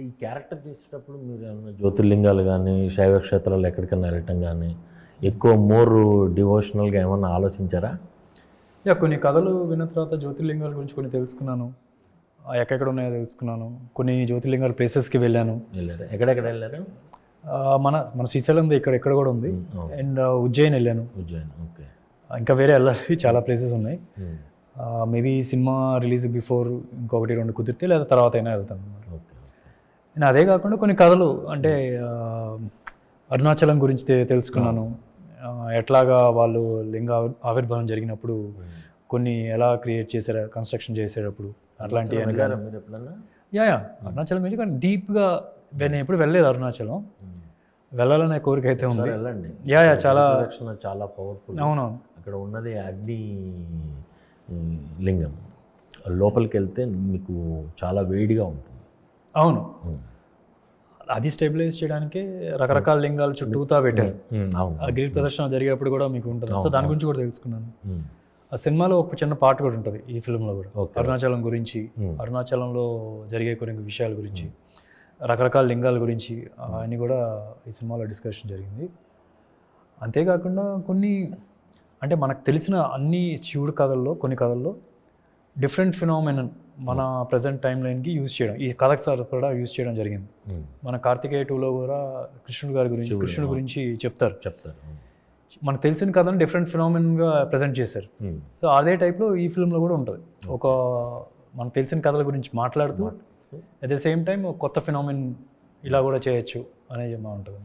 ఈ క్యారెక్టర్ చేసేటప్పుడు మీరు ఏమైనా జ్యోతిర్లింగాలు కానీ శైవ క్షేత్రాలు ఎక్కడికైనా వెళ్ళటం కానీ ఎక్కువ మోర్ డివోషనల్గా ఏమన్నా ఆలోచించారా? యా కొన్ని కథలు విన్న తర్వాత జ్యోతిర్లింగాల గురించి కొన్ని తెలుసుకున్నాను. ఎక్కడెక్కడ ఉన్నాయో తెలుసుకున్నాను. కొన్ని జ్యోతిర్లింగాల ప్లేసెస్కి వెళ్ళాను. వెళ్ళారు? ఎక్కడెక్కడ వెళ్ళారు? మన మన శ్రీశైలం ఇక్కడ ఎక్కడ కూడా ఉంది. అండ్ ఉజ్జయిన్ వెళ్ళాను. ఉజ్జయిన్ ఓకే. ఇంకా వేరే వెళ్ళాలి చాలా ప్లేసెస్ ఉన్నాయి. మేబీ సినిమా రిలీజ్ బిఫోర్ ఇంకొకటి రెండు కుదిరితే లేదా తర్వాత అయినా వెళ్తాను. నేను అదే కాకుండా కొన్ని కథలు అంటే అరుణాచలం గురించి తెలుసుకున్నాను. ఎట్లాగా వాళ్ళు లింగ ఆవి- ఆవిర్భావం జరిగినప్పుడు కొన్ని ఎలా క్రియేట్ చేశారు కన్స్ట్రక్షన్ చేసేటప్పుడు అట్లాంటివి ఎప్పుడన్నా? యా యా అరుణాచలం గురించి కానీ డీప్గా నేను ఎప్పుడు వెళ్ళలేదు అరుణాచలం. వెళ్ళాలనే కోరిక అయితే ఉంది. వెళ్ళండి. యా యా చాలా చాలా పవర్ఫుల్. అవునవును. అక్కడ ఉన్నది అగ్ని లింగం. లోపలికి వెళ్తే మీకు చాలా వేడిగా ఉంటుంది. అవును. అది స్టెబిలైజ్ చేయడానికి రకరకాల లింగాలు చుట్టూతా పెట్టారు. ఉమ్, అవును. ఆ గిరి ప్రదర్శన జరిగేప్పుడు కూడా మీకు ఉంటుంది. సో దాని గురించి కూడా తెలుసుకున్నాను. ఆ సినిమాలో ఒక చిన్న పాట కూడా ఉంటుంది ఈ ఫిల్మ్లో కూడా. అరుణాచలం గురించి. అరుణాచలంలో జరిగే కొన్ని విషయాల గురించి రకరకాల లింగాల గురించి అన్నీ కూడా ఈ సినిమాలో డిస్కషన్ జరిగింది. అంతేకాకుండా కొన్ని అంటే మనకు తెలిసిన అన్ని శివుడు కథల్లో కొన్ని కథల్లో డిఫరెంట్ ఫినామినన్ మన ప్రజెంట్ టైం లైన్కి యూజ్ చేయడం. ఈ కథకు సార్ కూడా యూజ్ చేయడం జరిగింది. ఉమ్, మన కార్తికేయ టూలో కూడా కృష్ణుడు గారి గురించి కృష్ణుడి. గురించి చెప్తారు. చెప్తారు. ఉమ్, మనకు తెలిసిన కథను డిఫరెంట్ ఫినామినన్గా ప్రజెంట్ చేశారు. సో అదే టైప్లో ఈ ఫిల్మ్లో కూడా ఉంటుంది. ఒక మనకు తెలిసిన కథల గురించి మాట్లాడుతూ అట్ ద సేమ్ టైం కొత్త ఫినామిన్ ఇలా కూడా చేయొచ్చు అనేది బాగుంటుంది